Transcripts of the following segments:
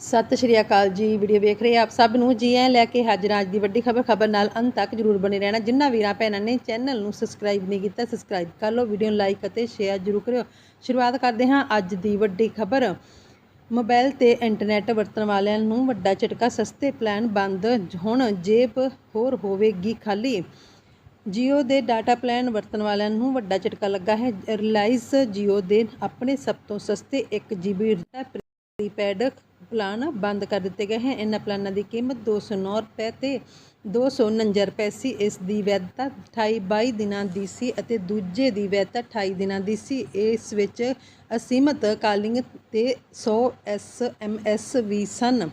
ਸਤਿ ਸ਼੍ਰੀ ਅਕਾਲ ਜੀ, ਵੀਡੀਓ ਵੇਖ ਰਹੇ ਆਪ ਸਭ ਨੂੰ। ਜੀ ਐ ਲੈ ਕੇ ਹਾਜ਼ਰ ਹਾਂ ਅੱਜ ਦੀ ਵੱਡੀ ਖਬਰ ਖਬਰ ਨਾਲ ਅੰਤ ਤੱਕ ਜਰੂਰ ਬਣੇ ਰਹਿਣਾ। ਜਿਨ੍ਹਾਂ ਵੀਰਾਂ, ਭੈਣਾਂ ਨੇ ਚੈਨਲ ਨੂੰ ਸਬਸਕ੍ਰਾਈਬ ਨਹੀਂ ਕੀਤਾ ਸਬਸਕ੍ਰਾਈਬ ਕਰ ਲਓ, ਵੀਡੀਓ ਨੂੰ ਲਾਈਕ ਅਤੇ ਸ਼ੇਅਰ ਜਰੂਰ ਕਰਿਓ। ਸ਼ੁਰੂਆਤ ਕਰਦੇ ਹਾਂ ਅੱਜ ਦੀ ਵੱਡੀ ਖਬਰ। ਮੋਬਾਈਲ ਤੇ ਇੰਟਰਨੈਟ ਵਰਤਣ ਵਾਲਿਆਂ ਨੂੰ ਵੱਡਾ ਝਟਕਾ, ਸਸਤੇ ਪਲਾਨ ਬੰਦ। ਹੁਣ ਜੇਬ ਹੋਰ ਹੋਵੇਗੀ ਖਾਲੀ। ਜੀਓ ਦੇ ਡਾਟਾ ਪਲਾਨ ਵਰਤਣ ਵਾਲਿਆਂ ਨੂੰ ਵੱਡਾ ਝਟਕਾ ਲੱਗਾ ਹੈ। ਰਿਲਾਇੰਸ ਜੀਓ ਦੇ ਆਪਣੇ ਸਭ ਤੋਂ ਸਸਤੇ 1 GB ਡਾਟਾ ਪ੍ਰੀਪੇਡ ਪਲਾਨ ਬੰਦ ਕਰ ਦਿੱਤੇ ਗਏ ਹਨ। ਇਹਨਾਂ ਪਲਾਨਾਂ ਦੀ ਕੀਮਤ 209 ਰੁਪਏ ਤੇ 249 ਰੁਪਏ ਸੀ। ਇਸ ਦੀ ਵੈਧਤਾ 28 22 ਦਿਨਾਂ ਦੀ ਸੀ ਅਤੇ ਦੂਜੇ ਦੀ ਵੈਧਤਾ 28 ਦਿਨਾਂ ਦੀ ਸੀ। ਇਸ ਵਿੱਚ ਅਸੀਮਤ ਕਾਲਿੰਗ ਤੇ 100 ਐਸਐਮਐਸ ਵੀ ਸਨ।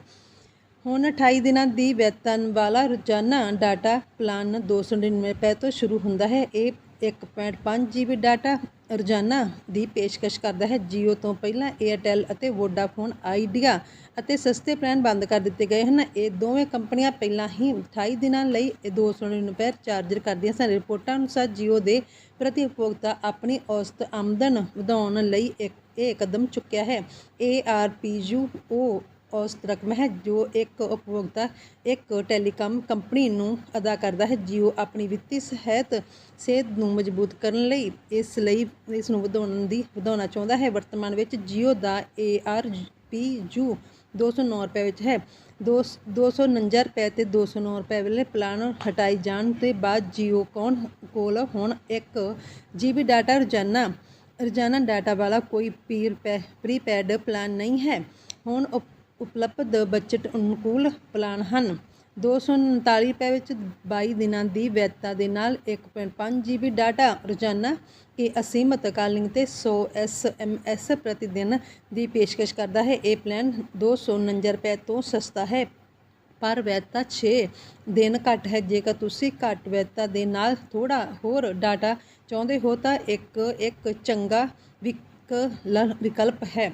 ਹੁਣ 28 ਦਿਨਾਂ ਦੀ ਵੈਤਨ ਵਾਲਾ ਰੋਜ਼ਾਨਾ ਡਾਟਾ ਪਲਾਨ 299 ਰੁਪਏ ਤੋਂ ਸ਼ੁਰੂ ਹੁੰਦਾ ਹੈ। ਇਹ 1.5 GB ਡਾਟਾ ਰੋਜ਼ਾਨਾ ਦੀ ਪੇਸ਼ਕਸ਼ ਕਰਦਾ ਹੈ। ਜੀਓ ਤੋਂ ਪਹਿਲਾਂ Airtel ਅਤੇ ਵੋਡਾਫੋਨ ਆਈਡੀਆ ਅਤੇ ਸਸਤੇ ਪਲਾਨ ਬੰਦ ਕਰ ਦਿੱਤੇ ਗਏ ਹਨ। ਇਹ ਦੋਵੇਂ ਕੰਪਨੀਆਂ ਪਹਿਲਾਂ ਹੀ 28 ਦਿਨਾਂ ਲਈ ਇਹ 299 ਰੁਪਏ ਚਾਰਜਰ ਕਰਦੀਆਂ ਸਨ। ਰਿਪੋਰਟਾਂ ਅਨੁਸਾਰ ਜੀਓ ਦੇ ਪ੍ਰਤੀ ਉਪਭੋਗਤਾ ਆਪਣੀ ਔਸਤ ਆਮਦਨ ਵਧਾਉਣ ਲਈ ਇੱਕ, ਇਹ ਕਦਮ ਚੁੱਕਿਆ ਹੈ। ARPU ਉਹ ਔਸਤ ਰਕਮ ਹੈ ਜੋ ਇੱਕ ਉਪਭੋਗਤਾ, ਇੱਕ ਟੈਲੀਕਾਮ ਕੰਪਨੀ ਨੂੰ ਅਦਾ ਕਰਦਾ ਹੈ, ਜੀਓ ਆਪਣੀ ਵਿੱਤੀ ਸਹਾਇਤ ਸਿਹਤ ਨੂੰ ਮਜ਼ਬੂਤ ਕਰਨ ਲਈ। ਇਸ ਲਈ ਇਸ ਨੂੰ ਵਧਾਉਣ ਦੀ, ਵਧਾਉਣਾ ਚਾਹੁੰਦਾ ਹੈ। ਵਰਤਮਾਨ ਵਿੱਚ ਜੀਓ ਦਾ ARPU 209 ਰੁਪਏ ਵਿੱਚ ਹੈ। 249 ਰੁਪਏ ਤੇ 209 ਰੁਪਏ ਵਾਲੇ ਪਲਾਨ ਹਟਾਈ ਜਾਣ ਤੇ ਬਾਅਦ ਜੀਓ ਕੌਣ, ਕੋਲ ਹੁਣ 1 GB ਡਾਟਾ ਰੋਜ਼ਾਨਾ ਰੋਜ਼ਾਨਾ ਡਾਟਾ ਵਾਲਾ ਕੋਈ ਪੀਰ ਪ੍ਰੀਪੇਡ ਪਲਾਨ ਨਹੀਂ ਹੈ। ਹੁਣ ਉਪਲਬਧ ਬਜਟ ਅਨੁਕੂਲ ਪਲਾਨ ਹਨ। 239 ਰੁਪਏ ਵਿੱਚ 22 ਦਿਨਾਂ ਦੀ ਵੈਧਤਾ ਦੇ ਨਾਲ 1.5 GB ਡਾਟਾ ਰੋਜ਼ਾਨਾ ਇਹ ਅਸੀਮਤ ਕਾਲਿੰਗ ਤੇ 100 SMS ਪ੍ਰਤੀ ਦਿਨ ਦੀ ਪੇਸ਼ਕਸ਼ ਕਰਦਾ ਹੈ। ਇਹ ਪਲਾਨ 249 ਰੁਪਏ ਤੋਂ ਸਸਤਾ ਹੈ। ਪਰ ਵੈਧਤਾ 6 ਦਿਨ ਘੱਟ ਹੈ। ਜੇਕਰ ਤੁਸੀਂ ਘੱਟ ਵੈਧਤਾ ਦੇ ਨਾਲ ਥੋੜਾ ਹੋਰ ਡਾਟਾ ਚਾਹੁੰਦੇ ਹੋ ਤਾਂ ਇੱਕ ਇੱਕ ਚੰਗਾ ਵਿਕਲ- ਵਿਕਲਪ ਹੈ।